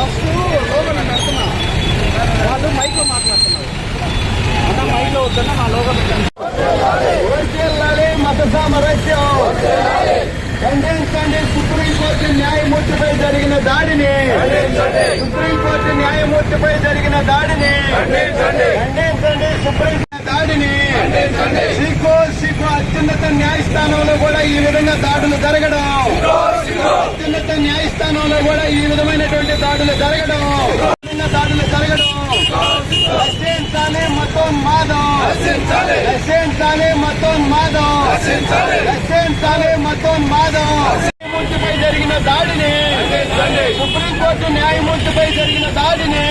First logo నేను పెడుతున్నా. వాళ్ళు మైక్లో మాట్లాడుతున్నారు. అన్న మైక్లో వద్దన్న మా లోగో ఖండించండి సుప్రీంకోర్టు న్యాయమూర్తిపై జరిగిన దాడిని. సుప్రీంకోర్టు న్యాయమూర్తిపై జరిగిన దాడిని. ఖండించండి సుప్రీం దాడిని. సిఖో సిఖో అత్యున్నత న్యాయస్థానంలో కూడా ఈ విధంగా దాడులు జరగడం. న్యాయస్థానంలో కూడా ఈ విధమైనటువంటి దాడులు జరగడం. దాడులు జరగడం. రక్షించాలి మతోన్మాదం రక్షించాలి మతోన్మాదం రక్షించాలి మతోన్మాదం న్యాయమూర్తిపై జరిగిన దాడిని సుప్రీంకోర్టు న్యాయమూర్తిపై జరిగిన దాడిని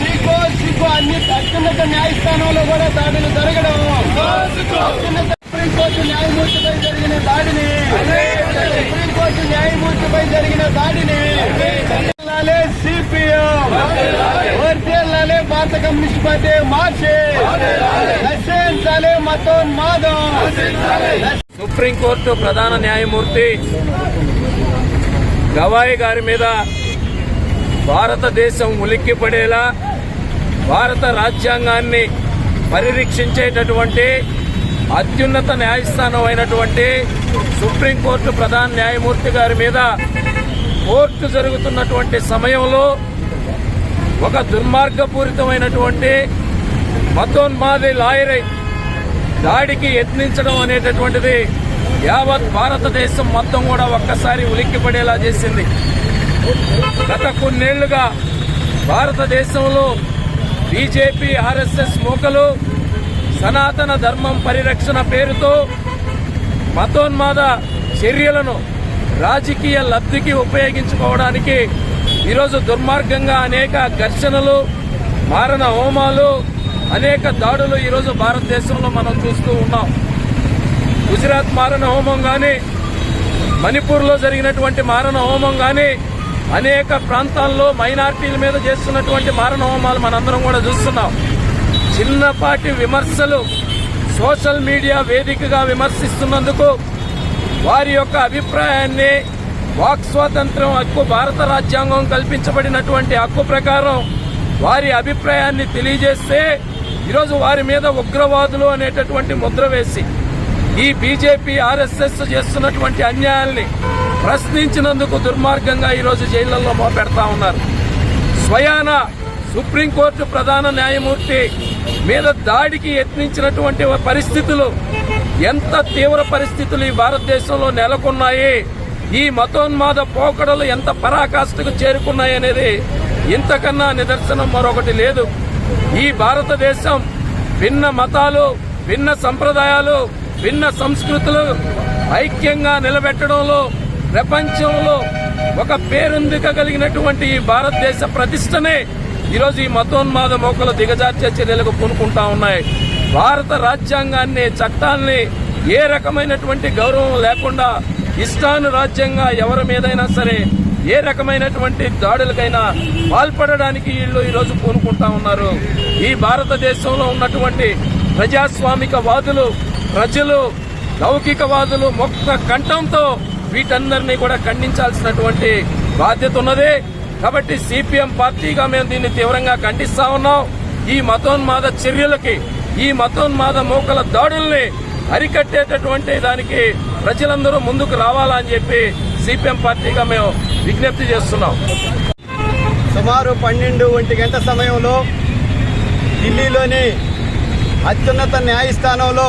సిగ్గు సిగ్గు అన్ని అత్యున్నత న్యాయస్థానంలో కూడా దాడులు జరగడం. అత్యున్నత సుప్రీంకోర్టు న్యాయమూర్తిపై జరిగిన దాడిని సుప్రీంకోర్టు న్యాయమూర్తిపై జరిగిన దాడిని వర్ధిల్లాలే సిపిఎం. భారత కమ్యూనిస్ట్ పార్టీ మార్చి. నశించాలే మతోన్మాదం. సుప్రీంకోర్టు ప్రధాన న్యాయమూర్తి గవాయి గారి మీద భారతదేశం ఉలిక్కిపడేలా భారత రాజ్యాంగాన్ని పరిరక్షించేటటువంటి అత్యున్నత న్యాయస్థానం అయినటువంటి సుప్రీంకోర్టు ప్రధాన న్యాయమూర్తి గారి మీద కోర్టు జరుగుతున్నటువంటి సమయంలో ఒక దుర్మార్గపూరితమైనటువంటి మతోన్మాది లాయరై దాడికి యత్నించడం అనేటటువంటిది యావత్ భారతదేశం మొత్తం కూడా ఒక్కసారి ఉలిక్కిపడేలా చేసింది. గత కొన్నేళ్ళుగా భారతదేశంలో బీజేపీ ఆర్ఎస్ఎస్ మూకలు సనాతన ధర్మం పరిరక్షణ పేరుతో మతోన్మాద చర్యలను రాజకీయ లబ్ధికి ఉపయోగించుకోవడానికి ఈరోజు దుర్మార్గంగా అనేక ఘర్షణలు మారణ హోమాలు అనేక దాడులు ఈరోజు భారతదేశంలో మనం చూస్తూ ఉన్నాం. గుజరాత్ మారణ హోమం కానీ మణిపూర్లో జరిగినటువంటి మారణ హోమం కానీ అనేక ప్రాంతాల్లో మైనార్టీల మీద చేస్తున్నటువంటి మారణ హోమాలు మనందరం కూడా చూస్తున్నాం. చిన్నపాటి విమర్శలు సోషల్ మీడియా వేదికగా విమర్శిస్తున్నందుకు వారి యొక్క అభిప్రాయాన్ని వాక్ స్వాతంత్రం హక్కు భారత రాజ్యాంగం కల్పించబడినటువంటి హక్కు ప్రకారం వారి అభిప్రాయాన్ని తెలియజేస్తే ఈరోజు వారి మీద ఉగ్రవాదులు అనేటటువంటి ముద్ర వేసి ఈ బీజేపీ ఆర్ఎస్ఎస్ చేస్తున్నటువంటి అన్యాయాల్ని ప్రశ్నించినందుకు దుర్మార్గంగా ఈరోజు జైళ్ళలో మోపెడతా ఉన్నారు. స్వయాన సుప్రీంకోర్టు ప్రధాన న్యాయమూర్తి మీద దాడికి యత్నించినటువంటి పరిస్థితులు ఎంత తీవ్ర పరిస్థితులు ఈ భారతదేశంలో నెలకొన్నాయి? ఈ మతోన్మాద పోకడలు ఎంత పరాకాష్ఠకు చేరుకున్నాయి అనేది ఇంతకన్నా నిదర్శనం మరొకటి లేదు. ఈ భారతదేశం భిన్న మతాలు భిన్న సంప్రదాయాలు భిన్న సంస్కృతులు ఐక్యంగా నిలబెట్టడంలో ప్రపంచంలో ఒక పేరొందికగలిగినటువంటి ఈ భారతదేశ ప్రతిష్టనే ఈరోజు ఈ మతోన్మాద మోకలు దిగజార్చే చర్యలకు పూనుకుంటా ఉన్నాయి. భారత రాజ్యాంగాన్ని చట్టాల్ని ఏ రకమైనటువంటి గౌరవం లేకుండా ఇష్టాను రాజ్యంగా ఎవరి మీదైనా సరే ఏ రకమైనటువంటి దాడులకైనా పాల్పడడానికి వీళ్ళు ఈరోజు పూనుకుంటా ఉన్నారు. ఈ భారతదేశంలో ఉన్నటువంటి ప్రజాస్వామిక వాదులు ప్రజలు లౌకికవాదులు మొక్క కంఠంతో వీటందరినీ కూడా ఖండించాల్సినటువంటి బాధ్యత ఉన్నది. కాబట్టి సిపిఎం పార్టీగా మేము దీన్ని తీవ్రంగా ఖండిస్తా ఉన్నాం. ఈ మతోన్మాద చర్యలకి ఈ మతోన్మాద మూకల దాడుల్ని అరికట్టేటటువంటి దానికి ప్రజలందరూ ముందుకు రావాలని చెప్పి సిపిఎం పార్టీగా మేము విజ్ఞప్తి చేస్తున్నాం. సుమారు పన్నెండు ఒంటి గంట సమయంలో ఢిల్లీలోని అత్యున్నత న్యాయస్థానంలో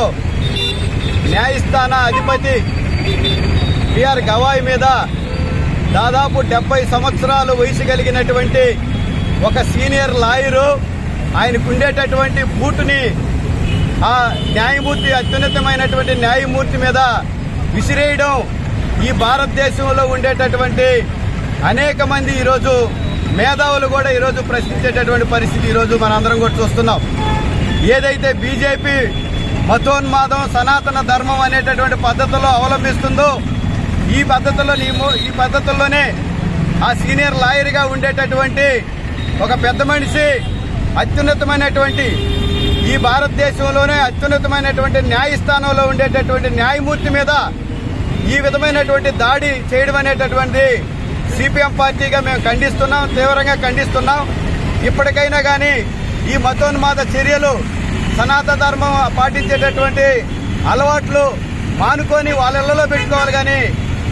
న్యాయస్థాన అధిపతి బిఆర్ గవాయ్ మీద దాదాపు డెబ్బై సంవత్సరాలు వయసు కలిగినటువంటి ఒక సీనియర్ లాయరు ఆయనకు ఉండేటటువంటి బూటుని ఆ న్యాయమూర్తి అత్యున్నతమైనటువంటి న్యాయమూర్తి మీద విసిరేయడం ఈ భారతదేశంలో ఉండేటటువంటి అనేక మంది ఈరోజు మేధావులు కూడా ఈరోజు ప్రశ్నించేటటువంటి పరిస్థితి ఈరోజు మనందరం కూడా చూస్తున్నాం. ఏదైతే బీజేపీ మతోన్మాదం సనాతన ధర్మం అనేటటువంటి పద్ధతిలో అవలంబిస్తుందో ఈ పద్ధతుల్లో ఈ ఈ పద్ధతుల్లోనే ఆ సీనియర్ లాయర్గా ఉండేటటువంటి ఒక పెద్ద మనిషి అత్యున్నతమైనటువంటి ఈ భారతదేశంలోనే అత్యున్నతమైనటువంటి న్యాయస్థానంలో ఉండేటటువంటి న్యాయమూర్తి మీద ఈ విధమైనటువంటి దాడి చేయడం అనేటటువంటిది సిపిఎం పార్టీగా మేము ఖండిస్తున్నాం తీవ్రంగా ఖండిస్తున్నాం. ఇప్పటికైనా కానీ ఈ మతోన్మాద చర్యలు సనాతన ధర్మం పాటించేటటువంటి అలవాట్లు మానుకొని వాళ్ళ ఇళ్ళలో పెట్టుకోవాలి కానీ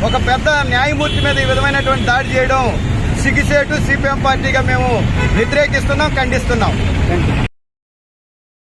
ఒక పెద్ద న్యాయమూర్తి మీద ఈ విధమైనటువంటి దాడి చేయడం సిగిసేటు సిపిఎం పార్టీగా మేము వ్యతిరేకిస్తున్నాం ఖండిస్తున్నాం.